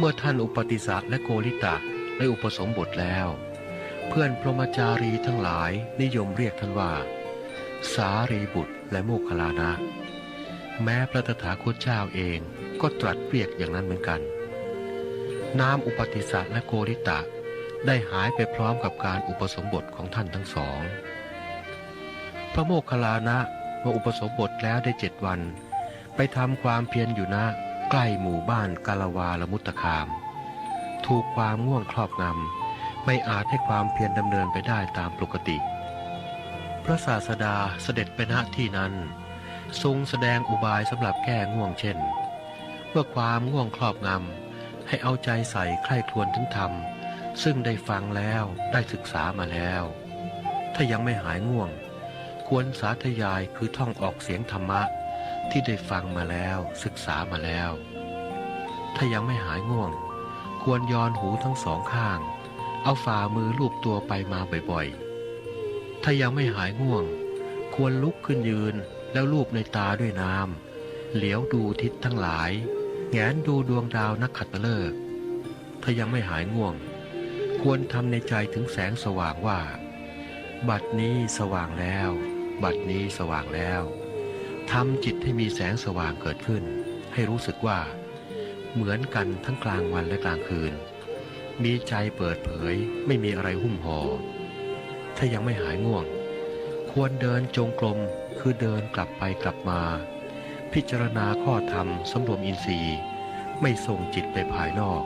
เมื่อท่านอุปติสสะและโกริตะได้อุปสมบทแล้ว เพื่อนพรหมจารีทั้งหลายนิยมเรียกท่านว่า สารีบุตรและโมคคลานะ แม้พระตถาคตเจ้าเองก็ตรัสเรียกอย่างนั้นเหมือนกัน นามอุปติสสะและโกริตะได้หายไปพร้อมกับการอุปสมบทของท่านทั้งสอง พระโมคคัลลานะเมื่ออุปสมบทแล้วได้เจ็ดวัน ไปทำความเพียรอยู่ณ ใกล้หมู่บ้านกาลวาละมุตตคาม ถูกความง่วงครอบงำ ไม่อาจให้ความเพียรดำเนินไปได้ตามปกติ พระศาสดาเสด็จไปณที่นั้น ทรงแสดงอุบายสำหรับแก้ง่วงเช่น เมื่อความง่วงครอบงำ ให้เอาใจใส่ใคร่ครวญถึงธรรม ซึ่งได้ฟังแล้วได้ศึกษามาแล้ว ถ้ายังไม่หายง่วง ควรสาธยายคือท่องออกเสียงธรรมะ ที่ได้ฟังมาแล้วศึกษามาแล้ว ถ้ายังไม่หายง่วง ควรยอนหูทั้งสองข้าง เอาฝ่ามือลูบตัวไปมาบ่อยๆ ถ้ายังไม่หายง่วง ควรลุกขึ้นยืนแล้วลูบในตาด้วยน้ำเหลียวดูทิศทั้งหลาย แงนดูดวงดาวนักขัตฤกษ์ถ้ายังไม่หายง่วง ควรทำในใจถึงแสงสว่างว่า บัดนี้สว่างแล้ว บัดนี้สว่างแล้ว ทำจิตให้มีแสงสว่างเกิดขึ้น ให้รู้สึกว่า เหมือนกันทั้งกลางวันและกลางคืน มีใจเปิดเผยไม่มีอะไรหุ้มห่อถ้ายังไม่หายง่วง ควรเดินจงกรมคือเดินกลับไปกลับมา พิจารณาข้อธรรมสำรวมอินทรีย์ ไม่ส่งจิตไปภายนอก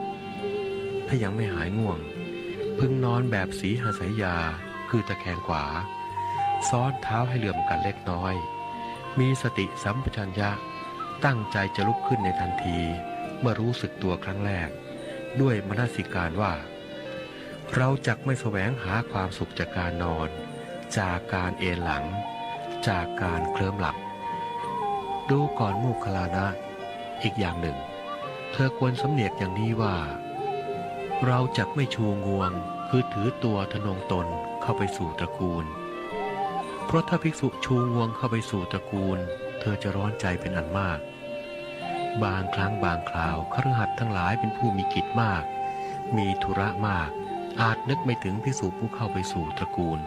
ถ้ายังไม่หายง่วง พึงนอนแบบสีหสายยาคือตะแคงขวา ซ้อนเท้าให้เหลื่อมกันเล็กน้อย มีสติสัมปชัญญะ ตั้งใจจะลุกขึ้นในทันที เมื่อรู้สึกตัวครั้งแรก ด้วยมนสิการว่า เราจักไม่แสวงหาความสุขจากการนอน จากการเอนหลัง จากการเคลิ้มหลับ ดูก่อนมคคลานะ อีกอย่างหนึ่ง เธอควรสำเนียกอย่างนี้ว่า เราจักไม่ชูงวงคือถือตัวทนงตนเข้าไปสู่ตระกูล เพราะถ้าภิกษุชูงวงเข้าไปสู่ตระกูล เธอจะร้อนใจเป็นอันมาก บางครั้งบางคราวครหัสทั้งหลายเป็นผู้มีกิจมาก มีธุระมาก อาจนึกไม่ถึงภิกษุผู้เข้าไปสู่ตระกูล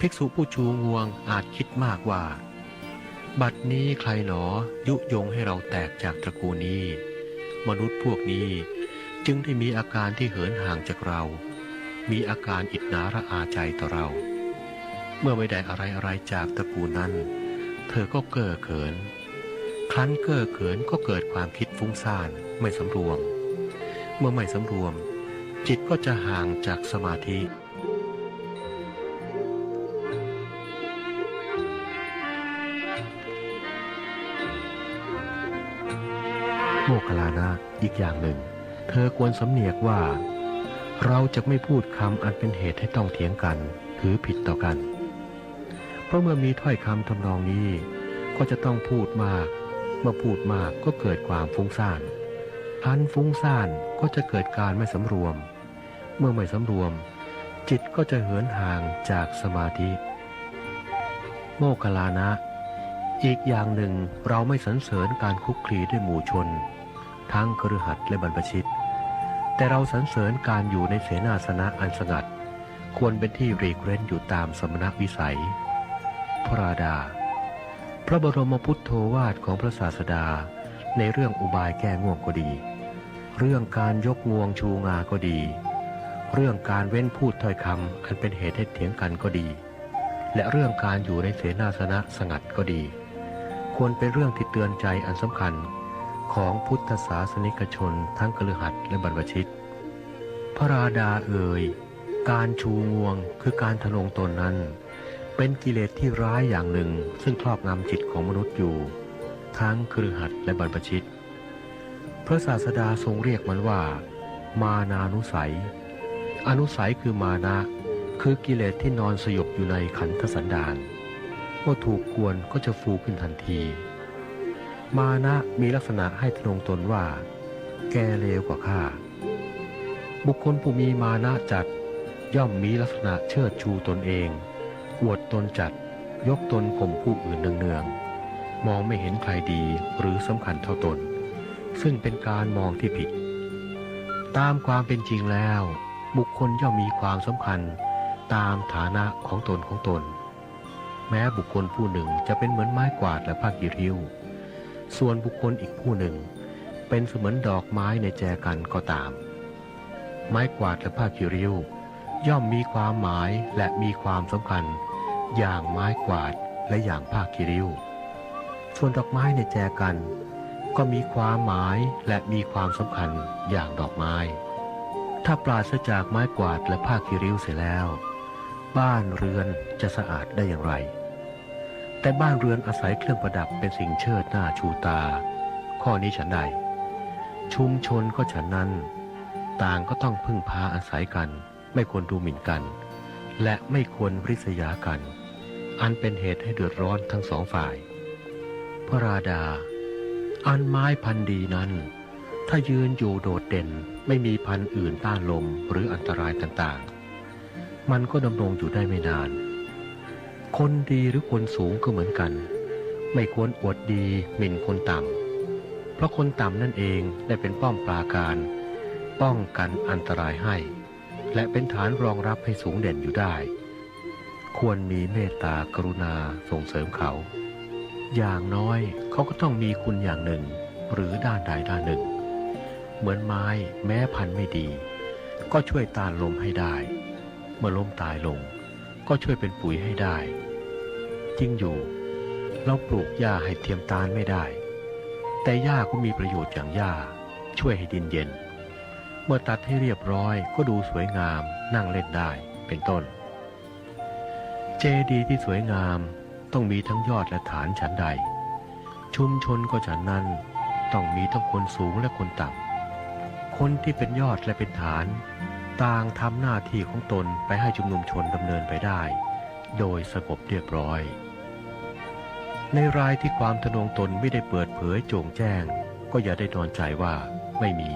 ภิกษุผู้ชูงวงอาจคิดมากว่า บัดนี้ใครหนอยุยงให้เราแตกจากตระกูลนี้ มนุษย์พวกนี้จึงได้มีอาการที่เหินห่างจากเรา มีอาการอิจนาระอาใจต่อเรา เมื่อไม่ได้อะไรอะไรจากตระกูลนั้น เธอก็เก้อเขิน ครั้นเก้อเขินก็เกิดความคิดฟุ้งซ่านไม่สำรวม เมื่อไม่สำรวม จิตก็จะห่างจากสมาธิโมคลลานะอีกอย่างหนึ่ง เธอควรสำเนียกว่า เราจะไม่พูดคำอันเป็นเหตุให้ต้องเถียงกัน ถือผิดต่อกัน เพราะเมื่อมีถ้อยคำทำนองนี้ ก็จะต้องพูดมาก เมื่อพูดมากก็เกิดความฟุ้งซ่านพลันฟุ้งซ่านก็จะเกิดการไม่สำรวม เมื่อไม่สำรวม จิตก็จะเหินห่างจากสมาธิ โมคลานะ อีกอย่างหนึ่งเราไม่สรรเสริญการคุกคลีด้วยหมู่ชน ทั้งคฤหัสและบรรพชิต แต่เราสรรเสริญการอยู่ในเสนาสนะอันสงัด ควรเป็นที่รีกรนอยู่ตามสมณวิสัย พระราดา พระบรมพุทโธวาทของพระศาสดา ในเรื่องอุบายแก้ง่วงก็ดี เรื่องการยกงวงชูงาก็ดี เรื่องการเว้นพูดถ้อยคำอันเป็นเหตุให้เถียงกันก็ดี และเรื่องการอยู่ในเสนาสนะสงัดก็ดี ควรเป็นเรื่องที่เตือนใจอันสำคัญของพุทธศาสนิกชนทั้งกฤหัสและบรรพชิต พระราดาเอ่ยการชูงวงคือการทะนงตนนั้น เป็นกิเลสที่ร้ายอย่างหนึ่ง ซึ่งครอบงำจิตของมนุษย์อยู่ ทั้งคฤหัสถ์และบรรพชิต พระศาสดาทรงเรียกมันว่า มานานุสัย อนุสัยคือมานะ คือกิเลสที่นอนสยบอยู่ในขันธสันดานเมื่อถูกกวนก็จะฟูขึ้นทันที มานะมีลักษณะให้ทนงตนว่า แกเลวกว่าข้าบุคคลผู้มีมานะจัดย่อมมีลักษณะเชิดชูตนเอง อวดตนจัด ยกตนข่มผู้อื่นเนืองๆ มองไม่เห็นใครดีหรือสำคัญเท่าตน ซึ่งเป็นการมองที่ผิด ตามความเป็นจริงแล้ว บุคคลย่อมมีความสำคัญตามฐานะของตนของตน แม้บุคคลผู้หนึ่งจะเป็นเหมือนไม้กวาดและผ้ากีริ้ว ส่วนบุคคลอีกผู้หนึ่ง เป็นเสมือนดอกไม้ในแจกันก็ตาม ไม้กวาดและผ้ากีริ้วย่อมมีความหมายและมีความสำคัญ อย่างไม้กวาดและอย่างผ้ากีริ้ว ส่วนดอกไม้ในแจกัน ก็มีความหมายและมีความสำคัญอย่างดอกไม้ ถ้าปราศจากไม้กวาดและผ้าคีริ้วเสียแล้ว บ้านเรือนจะสะอาดได้อย่างไร แต่บ้านเรือนอาศัยเครื่องประดับเป็นสิ่งเชิดหน้าชูตา ข้อนี้ฉันใด ชุมชนก็ฉันนั้น ต่างก็ต้องพึ่งพาอาศัยกัน ไม่ควรดูหมิ่นกัน และไม่ควรริษยากัน อันเป็นเหตุให้เดือดร้อนทั้งสองฝ่าย พระราดา อันไม้พันธุ์ดีนั้น ถ้ายืนอยู่โดดเด่นไม่มีพันธุ์อื่นต้านลมหรืออันตรายต่างๆ มันก็ดำรงอยู่ได้ไม่นาน คนดีหรือคนสูงก็เหมือนกัน ไม่ควรอวดดีหมิ่นคนต่ำ เพราะคนต่ำนั่นเองได้เป็นป้อมปราการ ป้องกันอันตรายให้ และเป็นฐานรองรับให้สูงเด่นอยู่ได้ ควรมีเมตตากรุณาส่งเสริมเขา อย่างน้อยเขาก็ต้องมีคุณอย่างหนึ่ง หรือด้านใดด้านหนึ่ง เหมือนไม้แม้พันไม่ดี ก็ช่วยต้านลมให้ได้ เมื่อล้มตายลง ก็ช่วยเป็นปุ๋ยให้ได้ จริงอยู่ เราปลูกหญ้าให้เทียมตาลไม่ได้ แต่หญ้าก็มีประโยชน์อย่างหญ้าช่วยให้ดินเย็น เมื่อตัดให้เรียบร้อยก็ดูสวยงามนั่งเล่นได้เป็นต้น เจดีย์ที่สวยงามต้องมีทั้งยอดและฐานฉันใด ชุมชนก็ฉันนั้นต้องมีทั้งคนสูงและคนต่ำ คนที่เป็นยอดและเป็นฐาน ต่างทำหน้าที่ของตนไปให้ชุมนุมชนดำเนินไปได้ โดยสงบเรียบร้อย ในรายที่ความทะนงตนไม่ได้เปิดเผยโจงแจ้ง ก็อย่าได้นอนใจว่าไม่มี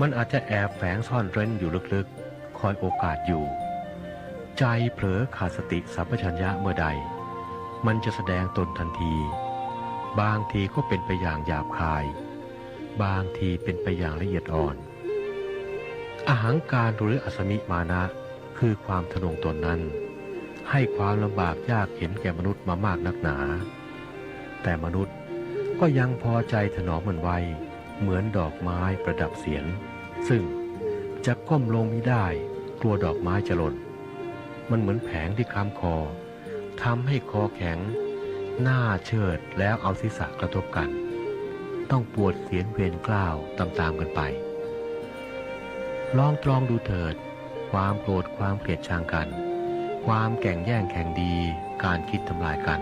มันอาจจะแอบแฝงซ่อนเร้นอยู่ลึกๆ คอยโอกาสอยู่ ใจเผลอขาดสติสัมปชัญญะเมื่อใด มันจะแสดงตนทันที บางทีก็เป็นไปอย่างหยาบคาย บางทีเป็นไปอย่างละเอียดอ่อน อาหังการหรืออสมิมานะคือความทะนงตนนั้น ให้ความลำบากยากเห็นแก่มนุษย์มามากนักหนา แต่มนุษย์ก็ยังพอใจถนอมมันไว้ เหมือนดอกไม้ประดับเสียนซึ่งจะก้มลงไม่ได้กลัวดอกไม้จะหล่น มันเหมือนแผงที่ค้ำคอทำให้คอแข็ง หน้าเชิดแล้วเอาศีรษะกระทบกัน ต้องปวดเสียนเวียนกล้าวตามๆกันไป ลองตรองดูเถิด ความโกรธความเกลียดชังกัน ความแก่งแย่งแข่งดี การคิดทำลายกัน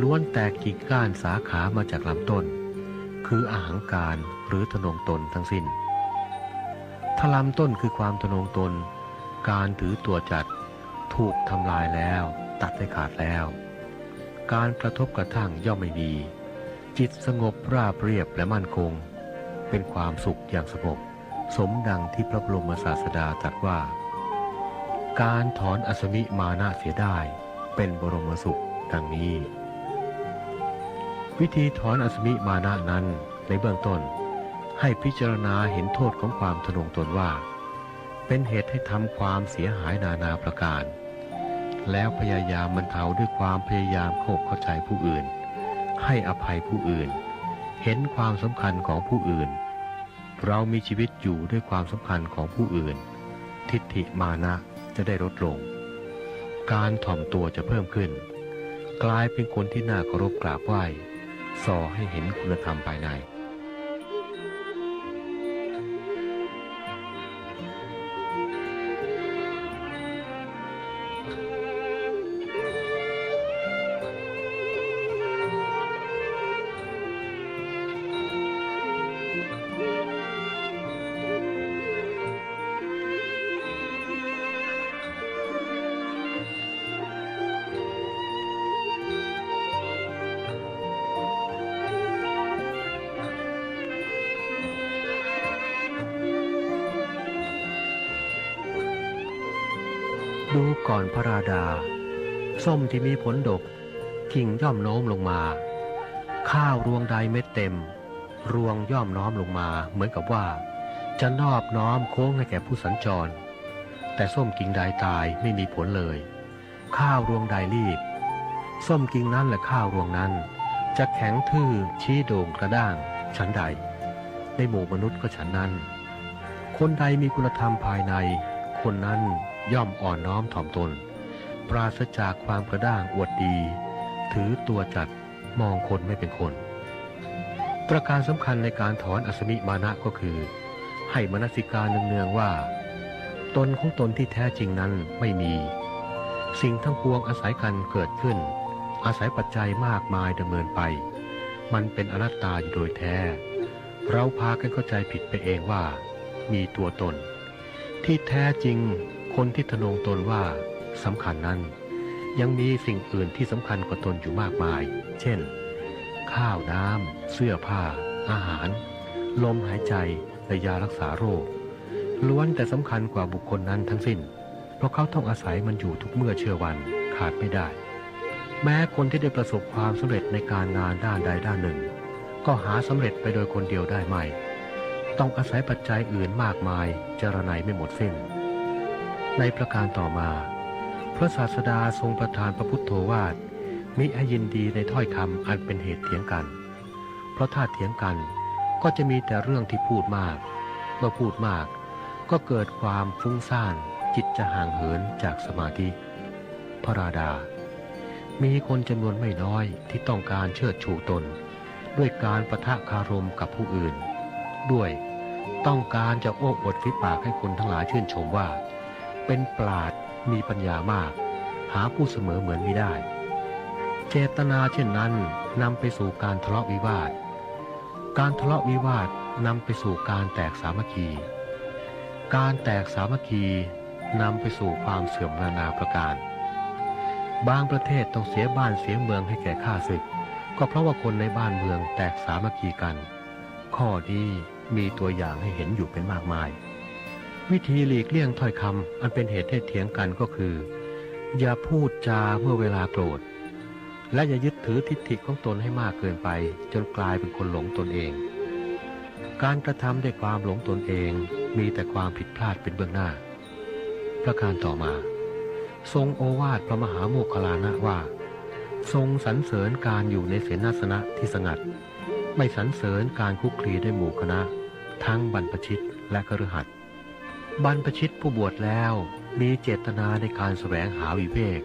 ล้วนแตกกิ่งก้านสาขามาจากลำต้น คืออาหังการหรือทนงตนทั้งสิ้นถ้าลำต้นคือความทนงตน การถือตัวจัด ถูกทำลายแล้ว ตัดให้ขาดแล้ว การกระทบกระทั่งย่อมไม่มี จิตสงบราบเรียบและมั่นคง เป็นความสุขอย่างสงบสมดังที่พระบรมศาสดาตรัสว่า การถอนอสมิมานะเสียได้เป็นบรมสุขดังนี้ วิธีถอนอสมิมานะนั้นในเบื้องต้น ให้พิจารณาเห็นโทษของความทะนงตนว่า เป็นเหตุให้ทำความเสียหายนานาประการ แล้วพยายามบรรเทาด้วยความพยายามเข้าเข้าใจผู้อื่น ให้อภัยผู้อื่น เห็นความสำคัญของผู้อื่น เรามีชีวิตอยู่ด้วยความสำคัญของผู้อื่น ทิฏฐิมานะจะได้ลดลง การถ่อมตัวจะเพิ่มขึ้น กลายเป็นคนที่น่าเคารพกราบไหว้ ส่อให้เห็นคุณธรรมภายใน อนพระราดา ส้มที่มีผลดก กิ่งย่อมโน้มลงมา ข้าวรวงใดเม็ดเต็ม รวงย่อมน้อมลงมาเหมือนกับว่า จะนอบน้อมโค้งให้แก่ผู้สัญจร แต่ส้มกิ่งใดตายไม่มีผลเลย ข้าวรวงใดรีบ ส้มกิ่งนั้นและข้าวรวงนั้น จะแข็งทื่อชี้โด่งกระด้างฉันใด ในหมู่มนุษย์ก็ฉันนั้น คนใดมีคุณธรรมภายใน คนนั้น ย่อมอ่อนน้อมถ่อมตน ปราศจากความกระด้างอวดดี ถือตัวจัดมองคนไม่เป็นคน ประการสำคัญในการถอนอสมิมานะก็คือ ให้มนสิการเนืองๆว่า ตนของตนที่แท้จริงนั้นไม่มี สิ่งทั้งปวงอาศัยกันเกิดขึ้น อาศัยปัจจัยมากมายดำเนินไป มันเป็นอนัตตาอยู่โดยแท้ เราพากันเข้าใจผิดไปเองว่า มีตัวตน ที่แท้จริง คนที่ทะนงตนว่าสำคัญนั้น ยังมีสิ่งอื่นที่สำคัญกว่าตนอยู่มากมาย เช่น ข้าวน้ำ เสื้อผ้า อาหาร ลมหายใจและยารักษาโรค ล้วนแต่สำคัญกว่าบุคคลนั้นทั้งสิ้น เพราะเขาต้องอาศัยมันอยู่ทุกเมื่อเชื่อวันขาดไม่ได้ แม้คนที่ได้ประสบความสำเร็จในการงานด้านใดด้านหนึ่ง ก็หาสำเร็จไปโดยคนเดียวได้ไม่ ต้องอาศัยปัจจัยอื่นมากมายเจรไนไม่หมดสิ้น ในประการต่อมา พระศาสดาทรงประทานพระพุทธโธวาทมิให้ยินดีในถ้อยคำอันเป็นเหตุเถียงกัน เพราะถ้าเถียงกันก็จะมีแต่เรื่องที่พูดมาก เมื่อพูดมากก็เกิดความฟุ้งซ่านจิตจะห่างเหินจากสมาธิ พระราดา มีคนจำนวนไม่น้อยที่ต้องการเชิดชูตน ด้วยการประทะคารมกับผู้อื่น ด้วยต้องการจะโอ้อวดฟิปากให้คนทั้งหลายชื่นชมว่า เป็นปราดมีปัญญามาก หาผู้เสมอเหมือนไม่ได้ เจตนาเช่นนั้นนำไปสู่การทะเลาะวิวาท การทะเลาะวิวาทนำไปสู่การแตกสามัคคี การแตกสามัคคีนำไปสู่ความเสื่อมนานาประการ บางประเทศต้องเสียบ้านเสียเมืองให้แก่ข้าศึก ก็เพราะว่าคนในบ้านเมืองแตกสามัคคีกัน ข้อนี้มีตัวอย่างให้เห็นอยู่เป็นมากมาย วิธีหลีกเลี่ยงถ้อยคำอันเป็นเหตุให้เถียงกันก็คือ อย่าพูดจาเมื่อเวลาโกรธ และอย่ายึดถือทิฏฐิของตนให้มากเกินไป จนกลายเป็นคนหลงตนเอง การกระทำด้วยความหลงตนเองมีแต่ความผิดพลาดเป็นเบื้องหน้า ประการต่อมา ทรงโอวาทพระมหาโมคคลานะว่า ทรงสรรเสริญการอยู่ในเสนาสนะที่สงัด ไม่สรรเสริญการคุกคลีด้วยหมู่คณะ ทั้งบรรพชิตและคฤหัสถ์ บรรพชิตผู้บวชแล้วมีเจตนาในการแสวงหาวิเวก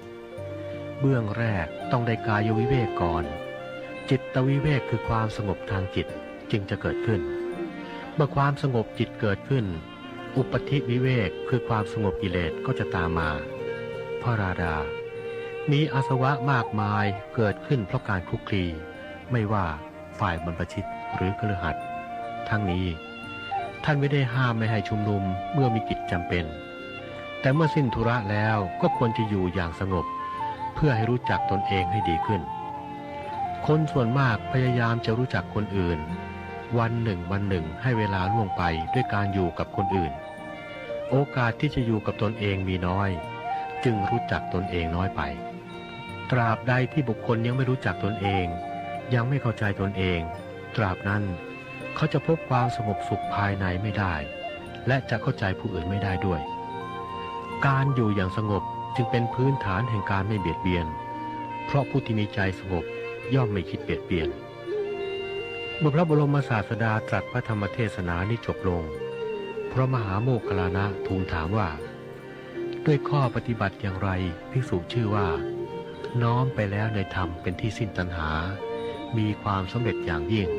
เบื้องแรกต้องได้กายวิเวกก่อน จิตวิเวกคือความสงบทางจิตจึงจะเกิดขึ้น เมื่อความสงบจิตเกิดขึ้น อุปธิวิเวกคือความสงบกิเลสก็จะตามมาพระราดา มีอาสวะมากมายเกิดขึ้นเพราะการคลุกคลี ไม่ว่าฝ่ายบรรพชิตหรือคฤหัสถ์ทั้งนี้ ท่านไม่ได้ห้ามไม่ให้ชุมนุมเมื่อมีกิจจำเป็น แต่เมื่อสิ้นธุระแล้วก็ควรจะอยู่อย่างสงบ เพื่อให้รู้จักตนเองให้ดีขึ้น คนส่วนมากพยายามจะรู้จักคนอื่น วันหนึ่งวันหนึ่งให้เวลาล่วงไปด้วยการอยู่กับคนอื่น โอกาสที่จะอยู่กับตนเองมีน้อย จึงรู้จักตนเองน้อยไป ตราบใดที่บุคคลยังไม่รู้จักตนเอง ยังไม่เข้าใจตนเอง ตราบนั้น เขาจะพบความสงบสุขภายในไม่ได้ และจะเข้าใจผู้อื่นไม่ได้ด้วย การอยู่อย่างสงบจึงเป็นพื้นฐานแห่งการไม่เบียดเบียน เพราะผู้ที่มีใจสงบย่อมไม่คิดเบียดเบียนเมื่อพระบรมศาสดาตรัสพระธรรมเทศนานี้จบลง พระมหาโมคคลานะทูลถามว่า ด้วยข้อปฏิบัติอย่างไรภิกษุชื่อว่า น้อมไปแล้วในธรรมเป็นที่สิ้นตัณหา มีความสำเร็จอย่างยิ่ง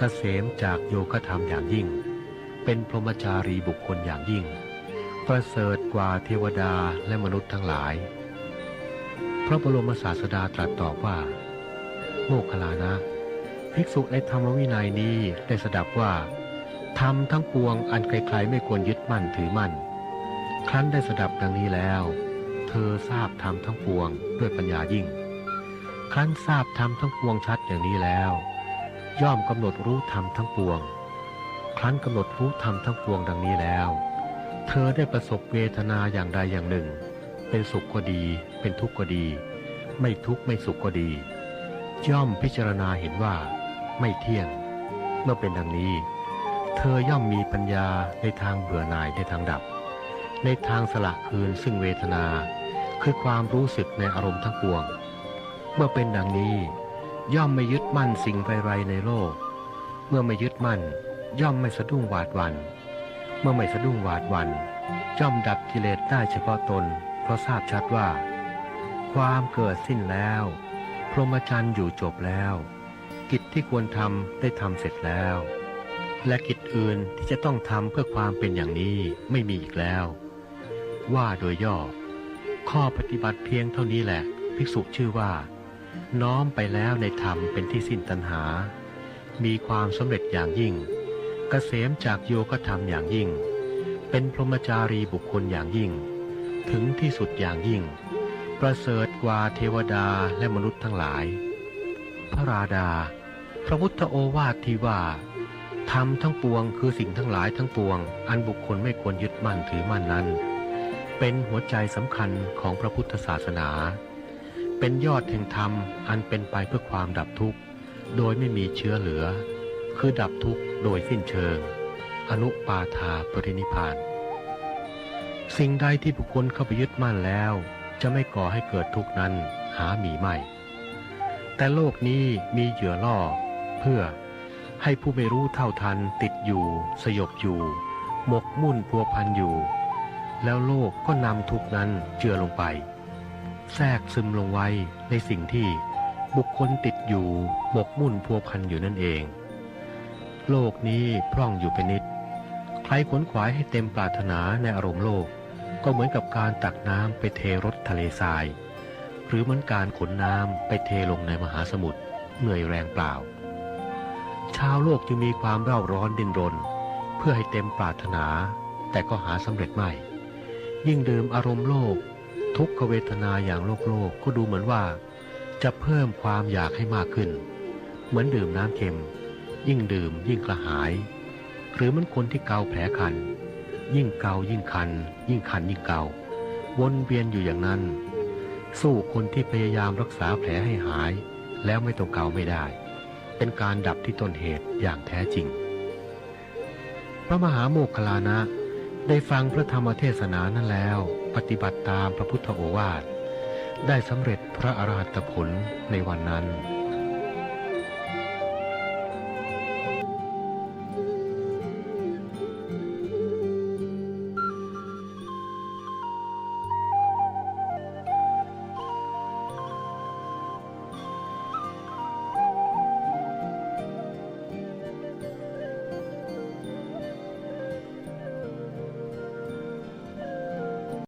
กษมจากโยคธรรมอย่างยิ่ง เป็นพรหมจารีบุคคลอย่างยิ่ง ประเสริฐกว่าเทวดาและมนุษย์ทั้งหลาย พระบรมศาสดาตรัสตอบว่า โมคคลานะ ภิกษุในธรรมวินัยนี้ได้สดับว่าธรรมทั้งปวงอันใครๆไม่ควรยึดมั่นถือมั่น ครั้นได้สดับดังนี้แล้ว เธอทราบธรรมทั้งปวงด้วยปัญญายิ่ง ครั้นทราบธรรมทั้งปวงชัดอย่างนี้แล้ว ย่อมกำหนดรู้ธรรมทั้งปวง ครั้นกำหนดรู้ธรรมทั้งปวงดังนี้แล้ว เธอได้ประสบเวทนาอย่างใดอย่างหนึ่ง เป็นสุขก็ดี เป็นทุกข์ก็ดี ไม่ทุกข์ไม่สุขก็ดี ย่อมพิจารณาเห็นว่า ไม่เที่ยง เมื่อเป็นดังนี้ เธอย่อมมีปัญญาในทางเบื่อหน่ายในทางดับ ในทางสละคืนซึ่งเวทนา คือความรู้สึกในอารมณ์ทั้งปวง เมื่อเป็นดังนี้ ย่อมไม่ยึดมั่นสิ่งไรในโลก เมื่อไม่ยึดมั่น ย่อมไม่สะดุ้งหวาดวัน เมื่อไม่สะดุ้งหวาดวัน ย่อมดับกิเลสได้เฉพาะตน เพราะทราบชัดว่า ความเกิดสิ้นแล้ว พรหมจรรย์อยู่จบแล้ว กิจที่ควรทำได้ทำเสร็จแล้ว และกิจอื่นที่จะต้องทำเพื่อความเป็นอย่างนี้ไม่มีอีกแล้ว ว่าโดยย่อ ข้อปฏิบัติเพียงเท่านี้แหละ ภิกษุชื่อว่า น้อมไปแล้วในธรรมเป็นที่สิ้นตัณหา มีความสำเร็จอย่างยิ่งกเกษมจากโยกธรรมอย่างยิ่ง เป็นพรหมจารีบุคคลอย่างยิ่ง ถึงที่สุดอย่างยิ่ง ประเสริฐกว่าเทวดาและมนุษย์ทั้งหลาย พระราดา พระพุทธโอวาทที่ว่าธรรมทั้งปวงคือสิ่งทั้งหลายทั้งปวง อันบุคคลไม่ควรยึดมั่นถือมั่นนั้น เป็นหัวใจสำคัญของพระพุทธศาสนา เป็นยอดแห่งธรรมอันเป็นไปเพื่อความดับทุกข์ โดยไม่มีเชื้อเหลือ คือดับทุกข์โดยสิ้นเชิง อนุปาทาปรินิพานสิ่งใดที่บุคคลเข้าไปยึดมั่นแล้ว จะไม่ก่อให้เกิดทุกข์นั้นหามีไม่ แต่โลกนี้มีเหยื่อล่อ เพื่อให้ผู้ไม่รู้เท่าทันติดอยู่ สยบอยู่ หมกมุ่นพัวพันอยู่ แล้วโลกก็นำทุกข์นั้นเจือลงไป แทรกซึมลงไว้ในสิ่งที่บุคคลติดอยู่หมกมุ่นพัวพันอยู่นั่นเอง โลกนี้พร่องอยู่เป็นนิด ใครขนขวายให้เต็มปรารถนาในอารมณ์โลก ก็เหมือนกับการตักน้ำไปเทรถทะเลทราย หรือเหมือนการขนน้ำไปเทลงในมหาสมุทรเหนื่อยแรงเปล่า ชาวโลกจึงมีความเร่าร้อนดิ้นรน เพื่อให้เต็มปรารถนา แต่ก็หาสำเร็จไม่ ยิ่งดื่มอารมณ์โลก ทุกขเวทนาอย่างโลกโลกก็ดูเหมือนว่า จะเพิ่มความอยากให้มากขึ้น เหมือนดื่มน้ำเค็ม ยิ่งดื่มยิ่งกระหาย หรือเหมันคนที่เกาแผลคัน ยิ่งเกายิ่งคัน ยิ่งคันยิ่งเกาวนเวียนอยู่อย่างนั้น สู้คนที่พยายามรักษาแผลให้หาย แล้วไม่ต้องเกาไม่ได้ เป็นการดับที่ต้นเหตุอย่างแท้จริง พระมหาโมคคลานะ ได้ฟังพระธรรมเทศนานั้นแล้ว ปฏิบัติตามพระพุทธโอวาท ได้สำเร็จพระอรหัตผลในวันนั้น